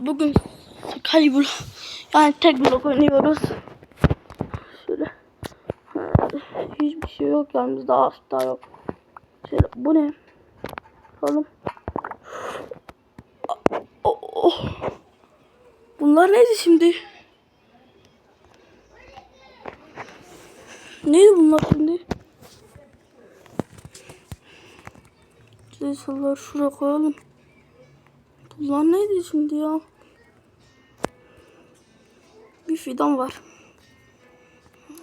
Bugün Skyblock yani tek blok oynuyoruz. Şöyle. Hiçbir şey yok yanımızda asla yok. Şöyle bu ne? Bakalım. Oh, oh. Bunlar neydi şimdi? Neydi bunlar şimdi? Cesalar şuraya koyalım. Bunlar neydi şimdi ya? Bir fidan var.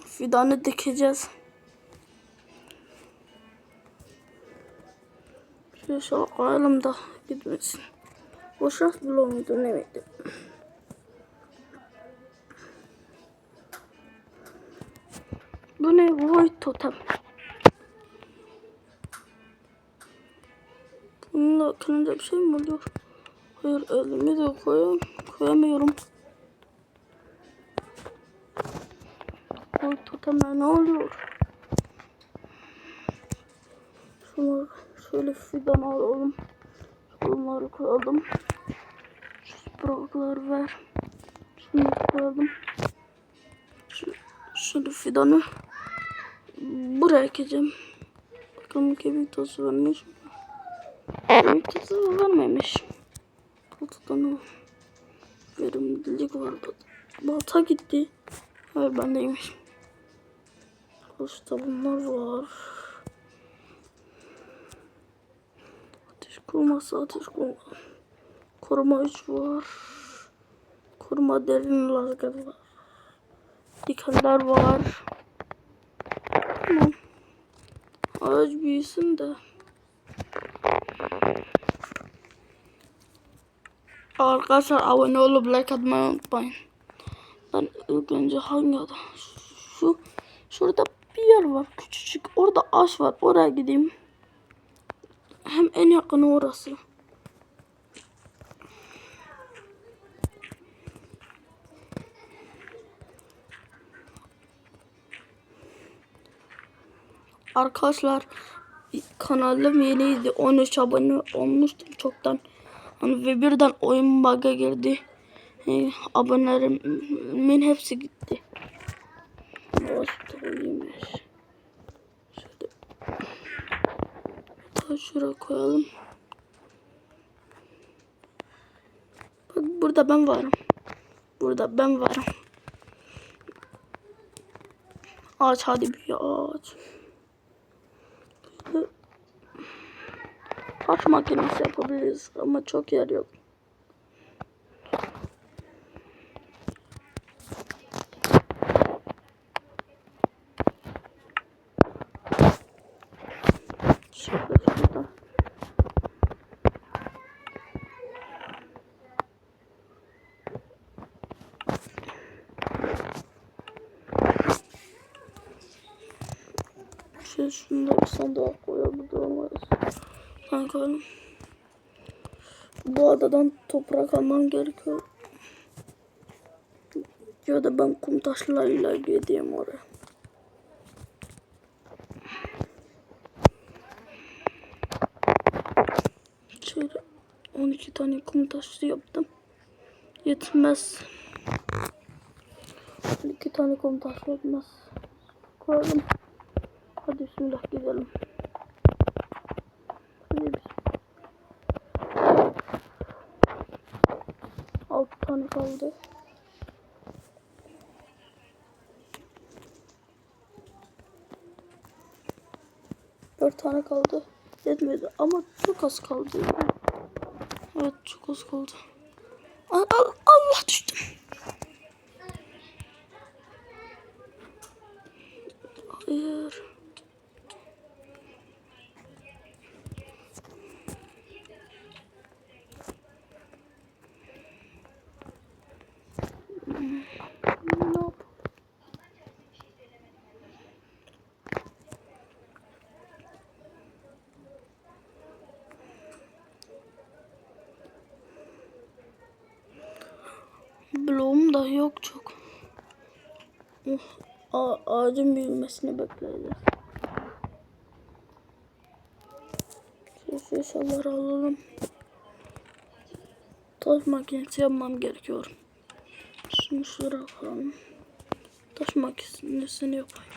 Fidanı dikeceğiz. Şöyle şöyle koyalım da gitmesin. Boşak muydu ne miydi? Bu ne? Void totem. Bununla kanında bir şey mi oluyor? Hayır elimi de koyam koyamıyorum. Void totemler ne oluyor? Şunları şöyle fidan alalım. Bunları koyalım. Şu bırakları ver. Şunu koyalım. Şu, şunu fidanı buraya ekeceğim. Bakalım kemik tozu vermiş mi? Kemik tozu vermemiş. Baltadan verimlilik vardı. Balta gitti. Hayır bendeymiş. Başta bunlar var. Ateş koruması, ateş koruma. Koruma 3 var. Koruma derin lazer var. Dikenler var. Tamam. Ağaç büyüsün de. Arkadaşlar abone olup like atmayı unutmayın. Ben ilk önce hangi adam? Şu şurada bir yer var küçücük. Orada ağaç var. Oraya gideyim. Hem en yakını orası. Arkadaşlar kanalım yeniydi. 13 abone olmuştum çoktan. Ve birden oyun bug'a girdi. E, abonelerimin hepsi gitti. İyiymiş. Şöyle. Şuraya koyalım. Bak burada ben varım. Burada ben varım. Ağaç hadi bir ağaç. Taş makinesi yapabiliriz ama çok yer yok. Şöyle şunu da sandığa koyalım. Bu adadan toprak almam gerekiyor. Ya da ben kum taşlarıyla gideyim oraya. Şöyle 12 tane kum taşı yaptım. Yetmez. 12 tane kum taşı yetmez. Koyalım. Hadi bismillah gidelim. Hadi biz. 6 kaldı. Dört tane kaldı. Yetmedi ama çok az kaldı. Evet çok az kaldı. Al, al, Allah düştüm. Hayır. Ne yapalım? Çok. Oh, a- ağacın büyümesini bekleyeceğiz. Şu eşyaları alalım. Taş makinesi yapmam gerekiyor. Şunu şuraya koyalım. Taş makinesini yapayım.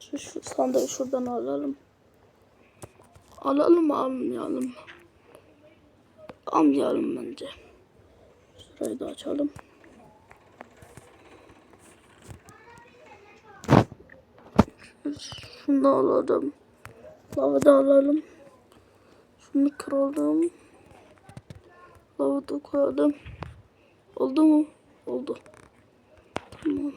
Şu, şu sandığı şuradan alalım. Alalım almayalım? Almayalım bence. Şurayı da açalım. Şunu da alalım. Lava da alalım. Şunu kıralım. Lava da koyalım. Oldu mu? Oldu. Tamam.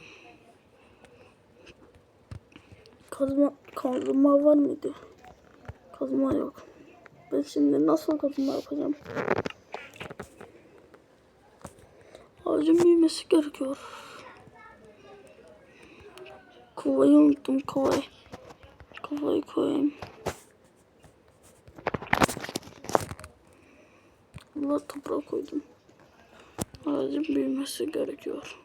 Kazma, kazma var mıydı? Kazma yok. Ben şimdi nasıl kazma yapacağım? Ağacın büyümesi gerekiyor. Kovayı unuttum kovayı. Kovayı koyayım. Allah toprağa koydum. Ağacın büyümesi gerekiyor.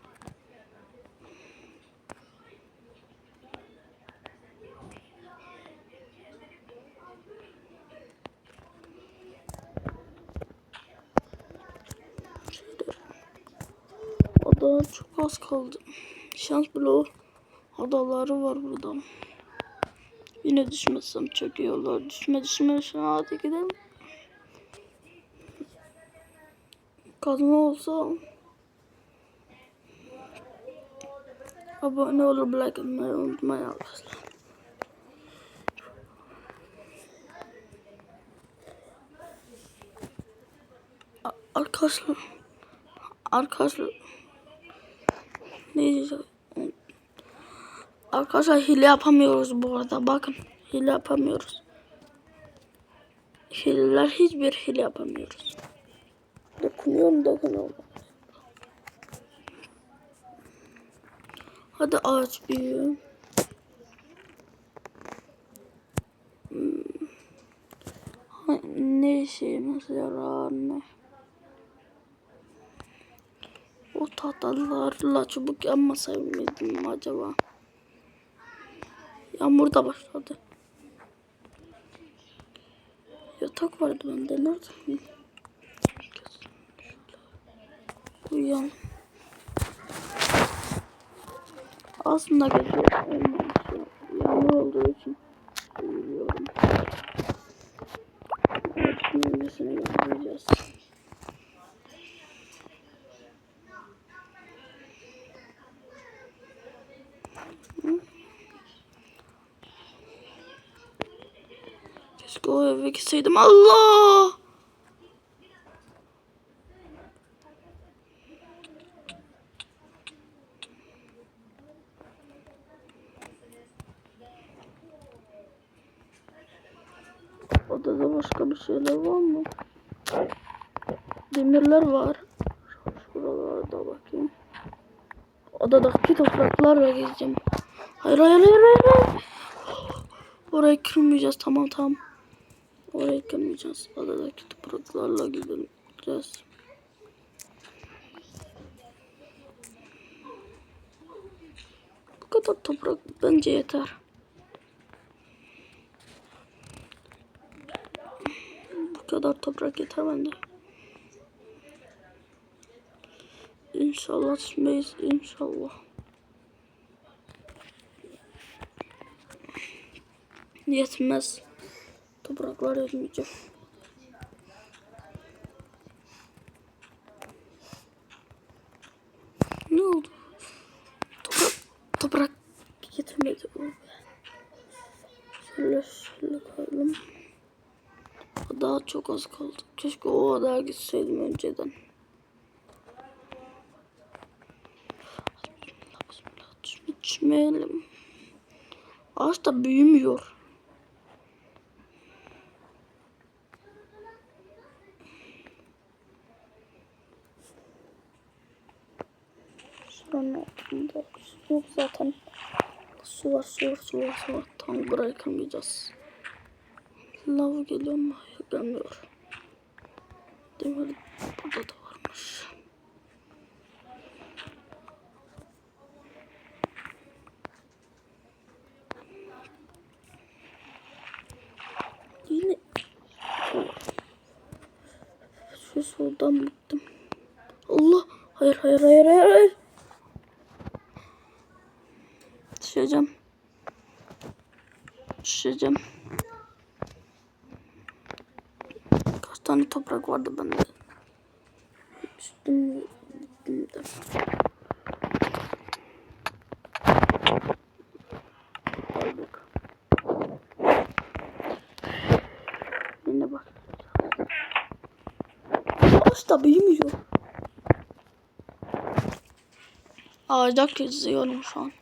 Şöyle. Ada çok az kaldı. Şans bloğu adaları var burada. Yine düşmezsem çok iyi. Düşme düşme şu hadi gidelim. Kazma olsa abone olur like atmayı unutmayın arkadaşlar. Arkadaşlar Arkadaşlar ne diyeceğim? Arkadaşlar hile yapamıyoruz bu arada. Bakın hile yapamıyoruz. Hileler hiçbir hile yapamıyoruz. Dokunuyorum dokunuyorum. Hadi ağaç büyüyor. Hmm. Ne işimiz yarar ne? O tahtalarla çubuk yapmasaydım mıydım acaba? Yağmur da başladı. Yatak vardı bende. Nerede? Uyuyalım. Aslında gece olmamış. Yağmur olduğu için uyuyorum. Şimdi yapacağız. Keşke o eve gitseydim. Allah! Odada başka bir şeyler var mı? Demirler var. Şuralarda bakayım. Odadaki topraklarla gezeceğim. Hayır hayır hayır hayır. hayır. Orayı kırmayacağız tamam tamam. Orayı kırmayacağız. Adadaki topraklarla gideceğiz. Bu kadar toprak bence yeter. Bu kadar toprak yeter bende. İnşallah düşmeyiz inşallah. Yetmez. Topraklar yetmeyecek. Ne oldu? Toprak, toprak getirmedi o. Şöyle şöyle koyalım. Daha çok az kaldı. Keşke o adaya gitseydim önceden. Düşmeyelim. Ağaç da büyümüyor. soğur soğur soğur tam bırakamayacağız. Lav geliyor ama gelmiyor. Demir burada da varmış. Yine şu soldan gittim. Allah hayır hayır hayır hayır. hayır. Düşeceğim. Kaç tane toprak vardı bende? Üstüm, üstümde. Al bak. Yine bak. Da büyümüyor. Ağaca geziyorum şu an.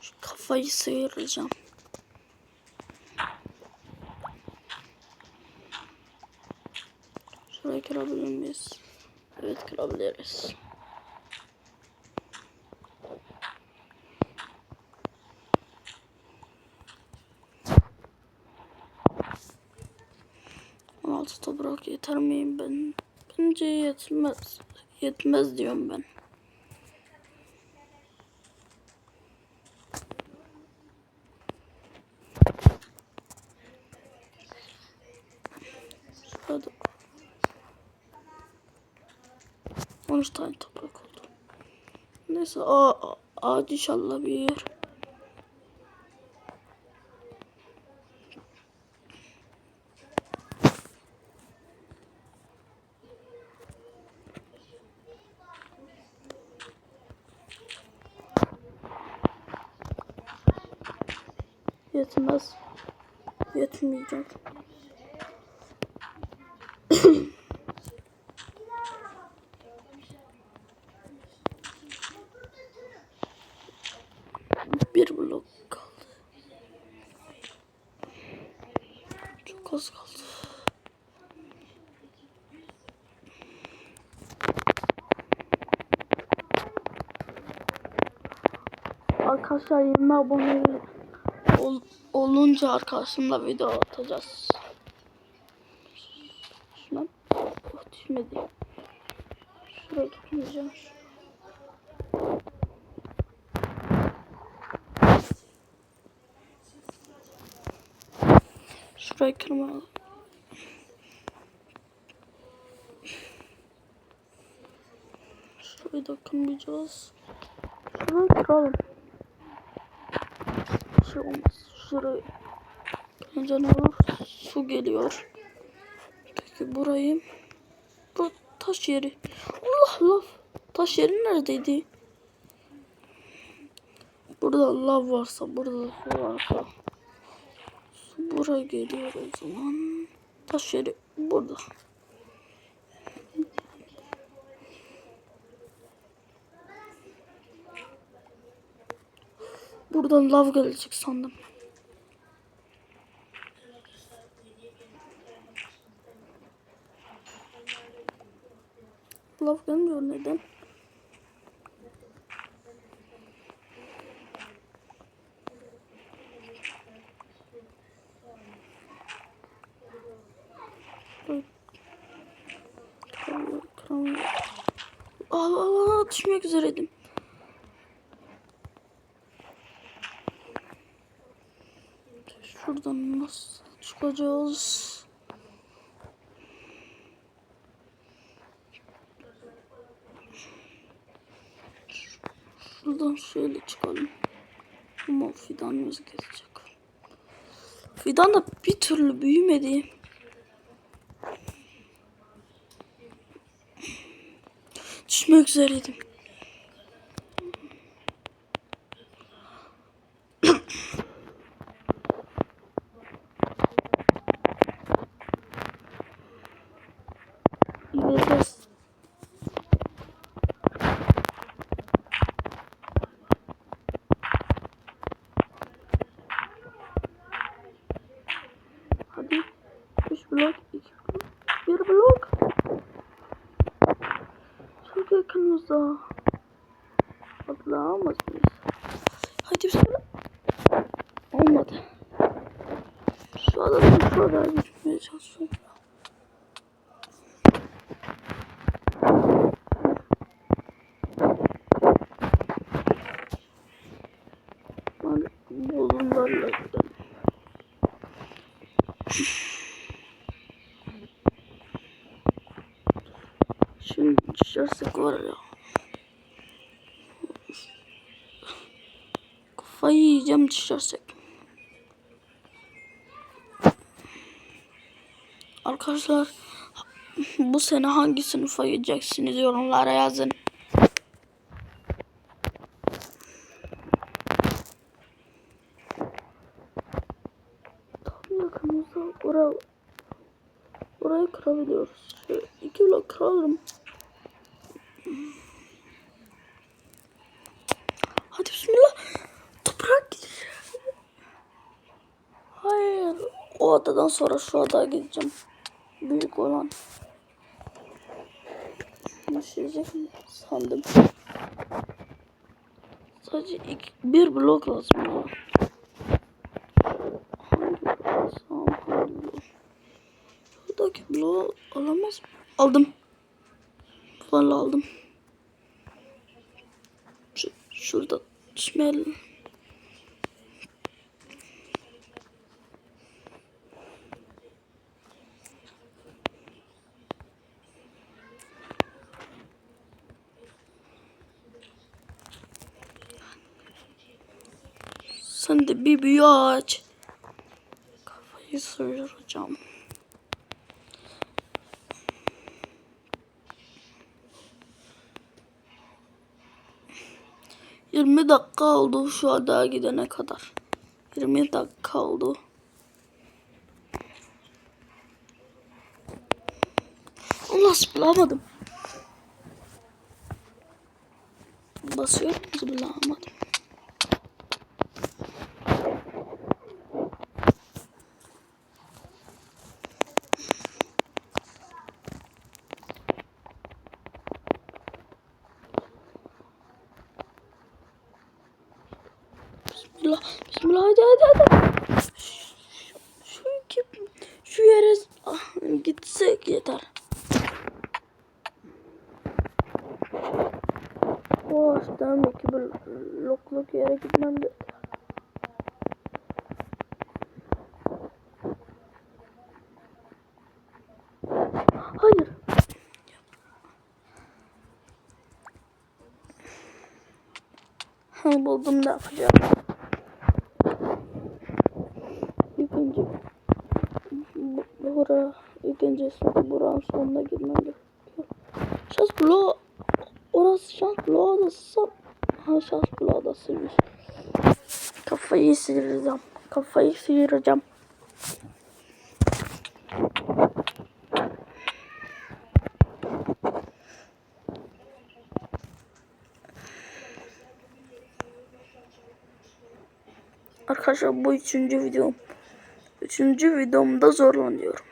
Şu kafayı sıyıracağım. Şurayı kırabilir miyiz? Evet kırabiliriz. Altı toprak yeter miyim ben? Bence yetmez. Yetmez diyorum ben. Şurada 13 tane toprak oldu. Neyse a ağaç inşallah büyür. Yetmez. Yetmeyecek. Bir blok kaldı. Çok kaldı. Arkadaşlar 20 abone ol, olunca arkadaşımla video atacağız. Şuna oh, düşmedi. Şuraya tutmayacağım. Şurayı kırma. Şurayı da kırmayacağız. Şurayı kıralım. Şey olmaz. Şurayı kırınca ne olur? Su geliyor. Peki burayı bu taş yeri. Allah lav. Taş yeri neredeydi? Burada lav varsa burada su varsa buraya geliyor o zaman. Taş yeri burada. Buradan lav gelecek sandım. Lav gelmiyor neden? Aa, aa, aa, düşmek üzereydim. Şuradan nasıl çıkacağız? Şuradan şöyle çıkalım. Ama fidanımız gelecek. Fidan da bir türlü büyümedi. Düşmek üzereydim. Hadi. 3 blok, 2 olsa atlamaz mıyız? Hadi bismillah. Olmadı. Şu adamı şu adamı gitmeye çalışıyorum. Şimdi çıkarsak var ya. Yiyeceğim düşersek. Arkadaşlar bu sene hangi sınıfa gideceksiniz yorumlara yazın. Tam yakınımızda oraya, orayı kırabiliyoruz. Şöyle iki blok kıralım. Hadi bismillah. Toprak gideceğiz. Hayır. O adadan sonra şu adaya gideceğim. Büyük olan. Düşecek mi? Sandım. Sadece iki, bir blok lazım. blok? Buradaki bloğu alamaz mı? Aldım. Vallahi aldım. Şu, şurada düşmeyelim. Sen de bir büyü aç. Kafayı sıyıracağım. Yirmi dakika oldu şu adaya gidene kadar. Yirmi dakika oldu. Allah zıplamadım. Basıyorum zıplamadım. Bismillah, bismillah hadi hadi hadi. Şu, şu iki, şu yere ah, gitsek yeter. O ağaçtan iki blokluk yere gitmem gerekiyor. Hayır. Ha, buldum ne yapacağım. İlk önce bu- önce son- buranın sonuna girmem gerekiyor. Şans orası şans bloğu odası ha şans bloğu odasıymış. Kafayı sıyıracağım. Kafayı sıyıracağım. Arkadaşlar bu üçüncü videom. Üçüncü videomda zorlanıyorum.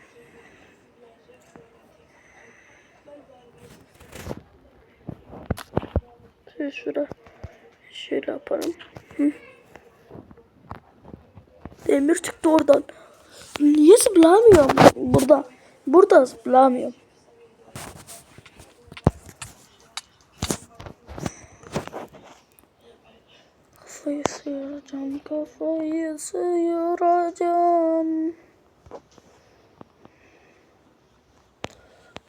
Şöyle şura şöyle yaparım. Hı. Demir çıktı oradan. Niye zıplamıyorum burada? Burada zıplamıyorum. Kafayı sıyıracağım, kafayı sıyıracağım.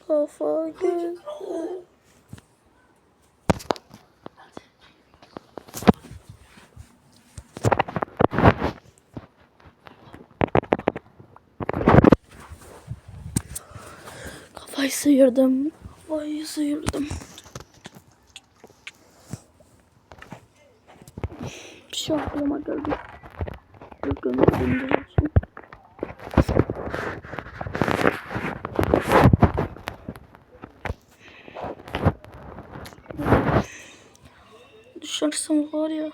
Kafayı... Kafayı sıyırdım. Kafayı sıyırdım. Bir şey aklıma geldi. Yok olsun. Düşersem var ya.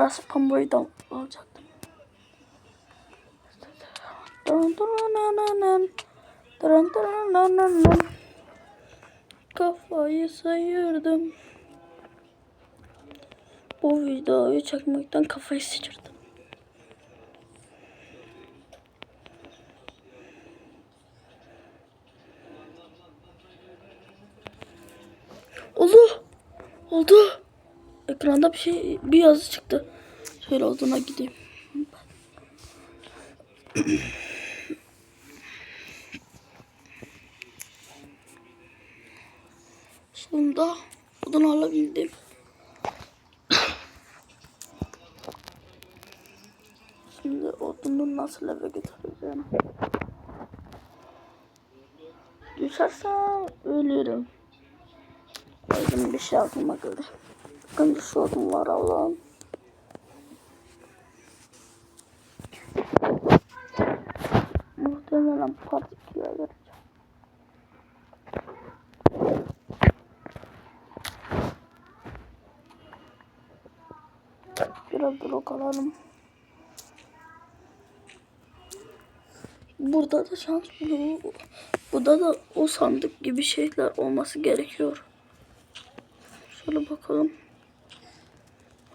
Jurassic Pambo'yu da alacaktım. Kafayı sıyırdım. Bu videoyu çekmekten kafayı sıyırdım. Oldu. Oldu. Ekranda bir şey bir yazı çıktı. Şöyle olduğuna gideyim. Sonunda odunu alabildim. Şimdi odunu nasıl eve götüreceğim? Düşersem ölürüm. Benim bir şey aklıma geldi. Bakın bir sorun var Allah'ım. Muhtemelen partiküle vereceğim. Biraz blok alalım. Burada da şans bloğu. Burada da o sandık gibi şeyler olması gerekiyor. Şöyle bakalım.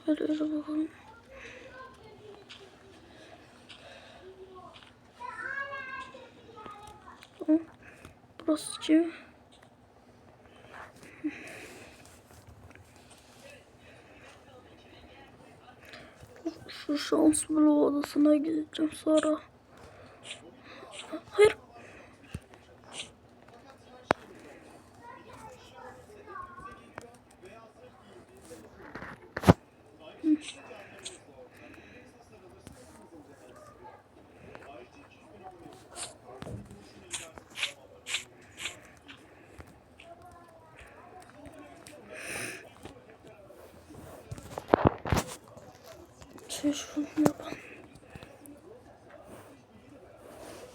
Bakalım. Tamam. Burası kim? Şu şans bloğu odasına gideceğim sonra. Hayır. Şey.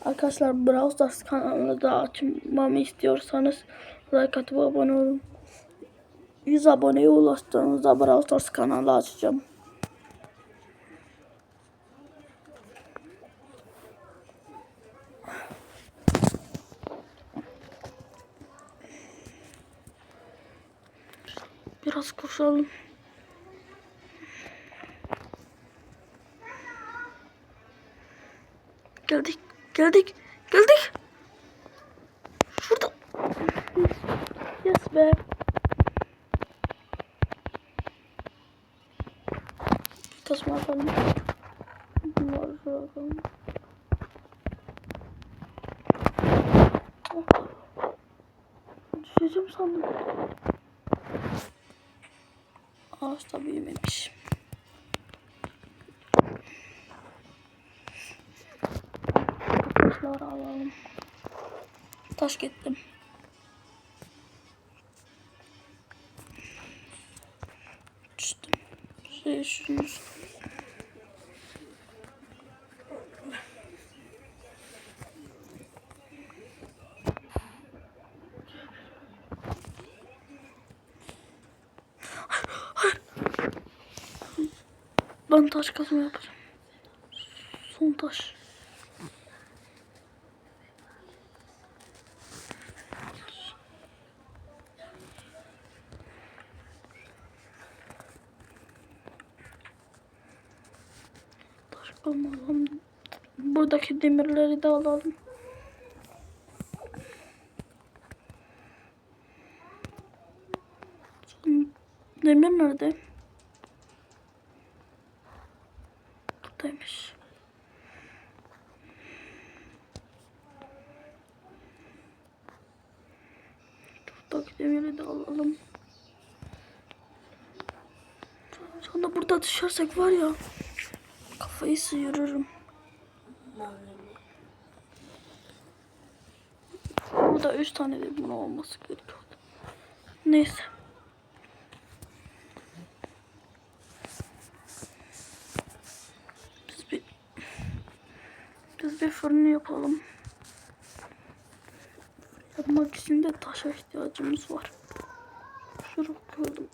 Arkadaşlar Brawl Stars kanalını da açmamı istiyorsanız like atıp abone olun. 100 aboneye ulaştığınızda Brawl Stars kanalı açacağım. Biraz koşalım. Geldik, geldik, geldik. Şurada. Yes be. Tasma yapalım. Bunları. Oh. Düşeceğim sandım. Ağaç da büyümemiş. Taş gittim. Düştüm. Şey şunu. Ben taş kazma yapacağım. Son. Taş alalım. Buradaki demirleri de alalım. Son Demir nerede? Buradaymış. Buradaki demiri de alalım. Sonra burada düşersek var ya kafayı sıyırırım. Burada üç tane de bunun olması gerekiyordu. Neyse. Biz bir biz bir fırını yapalım. Yapmak için de taşa ihtiyacımız var. Şuraya koydum.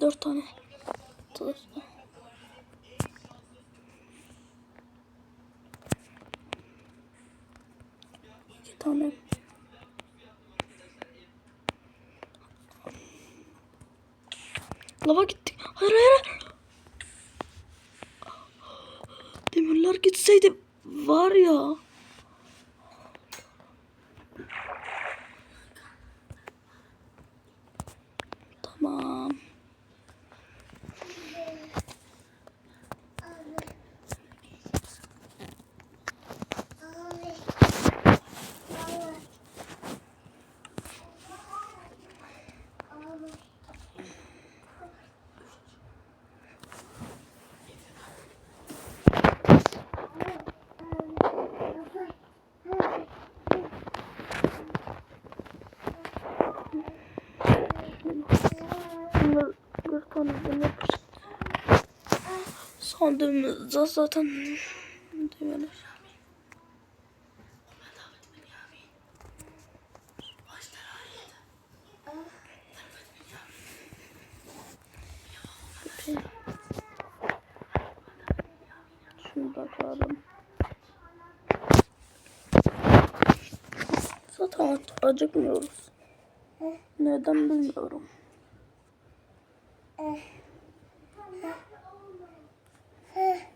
Dört tane. Taş. İki tane. Lava gitti. Hayır hayır. hayır. Demirler gitseydi var ya. Tamam. Bunlar bir tane demir. Sandığımızda zaten demir. Şunu da koyalım. Zaten acıkmıyoruz. Neden bilmiyorum. Arkadaşlar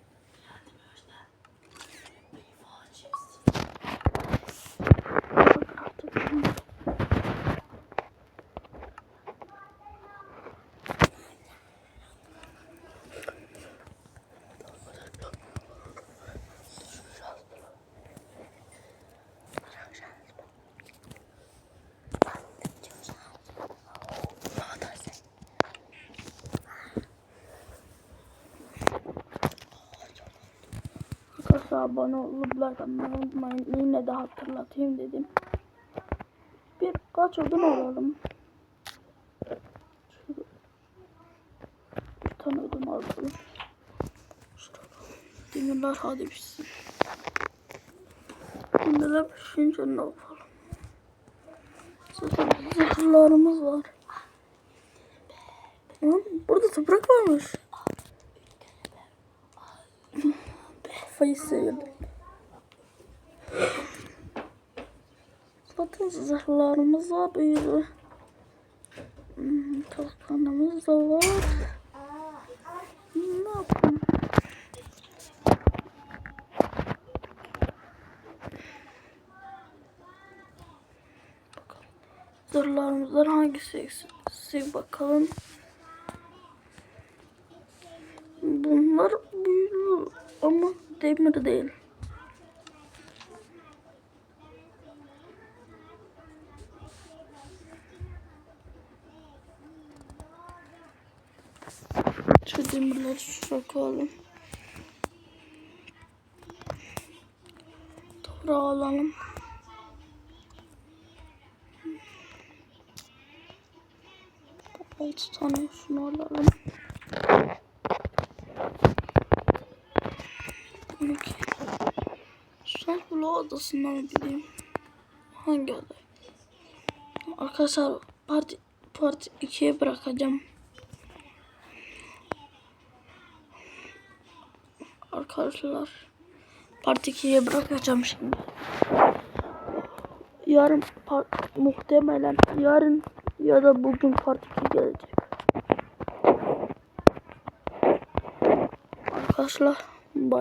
abone olup like unutmayın. Yine de hatırlatayım dedim. Birkaç odun alalım. Bir tane odun alalım. Demirler hadi pişsin. Demirler pişince ne yapalım? Zaten var. Burada toprak varmış. Kafayı sıyırdım. Zaten zırhlarımız var böyle. Hmm, Kalkanımız da var. Ne yapayım? Zırhlarımızdan hangisi eksik bakalım. Bunlar demir değil. Şu demirleri koyalım. Toprağı alalım. Altı tane şunu alalım. 12. Odasına mı gideyim? Hangi oda? Arkadaşlar part, part 2'ye bırakacağım. Arkadaşlar part 2'ye bırakacağım şimdi. Yarın part, muhtemelen yarın ya da bugün part 2 gelecek. Arkadaşlar bye.